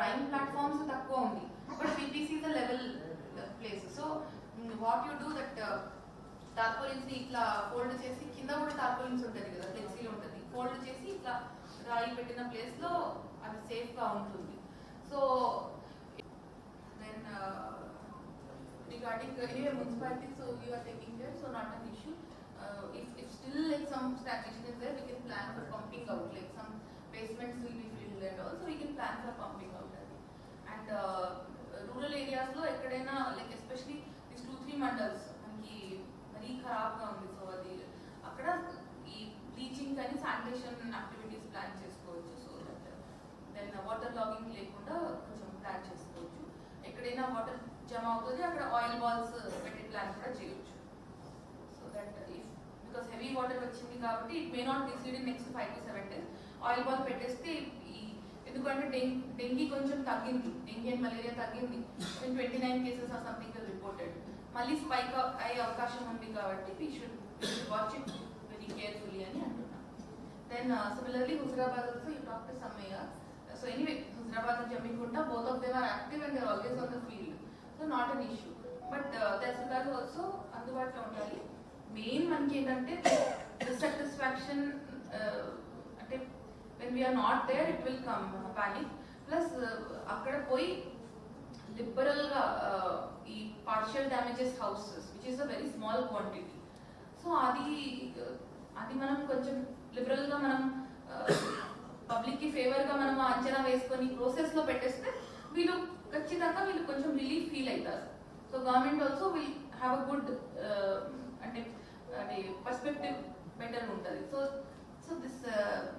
Drawing platforms తక్కువ ఉంది but VPC the level place so what you do that టార్పోలిన్స్ని ఇట్లా fold చేసి కింద కూడా టార్పోలిన్స్ ఉంటుంది కదా ఫ్లెక్సీ ఉంటుంది ఫోల్డ్ చేసి ఇట్లా రాయి పెట్టిన ప్లేస్లో అది సేఫ్గా ఉంటుంది so then regarding anyway municipality so you are taking there so not an issue if if still like some stagnation is there we can plan for pumping out like some basements will be filled and also we can plan for pumping out. And rural ఏరియాస్లో ఎక్కడైనా like especially this two three mandals మనకి మరీ ఖరాబ్గా ఉంది. So అది అక్కడ ఈ bleaching కానీ sanitation activities plan చేసుకోవచ్చు. So that then water logging లేకుండా కొంచెం ప్లాన్ చేసుకోవచ్చు. ఎక్కడైనా వాటర్ జమ అవుతుంది అక్కడ ఆయిల్ బాల్స్ పెట్టే ప్లాన్ కూడా చేయొచ్చు. So that if because heavy water వచ్చింది కాబట్టి it may not decide in next five to seven days oil ball పెట్టేస్తే ఎందుకంటే డెంగీ కొంచెం తగ్గింది. డెంగీ అండ్ మలేరియా తగ్గింది. Twenty nine cases or something reported మళ్ళీ స్పైక్ అయ్యే అవకాశం ఉంది కాబట్టి we should watch it very carefully అని అంటున్నాను then similarly Huzurabad also you talk to Sammaiah so anyway Huzurabad అని Jammikunta both of their or active and there always on the field so not an issue but tahsildar also అందుబాటులో ఉండాలి. Main మనకి ఏంటంటే dissatisfaction అంటే when we are not there it will come panic plus అక్కడ పోయి లిబరల్గా uh, ఈ partial damages houses which is a very small quantity so అది uh, అది మనం కొంచెం లిబరల్గా మనం పబ్లిక్కి ఫేవర్గా ఫేవర్గా మనం uh, అంచనా వేసుకొని ప్రోసెస్లో పెట్టేస్తే వీళ్ళు ఖచ్చితంగా వీళ్ళు కొంచెం రిలీఫ్ ఫీల్ అవుతారు. So government also will have a good అంటే అంటే పర్స్పెక్టివ్ బెటర్ ఉంటుంది. So so this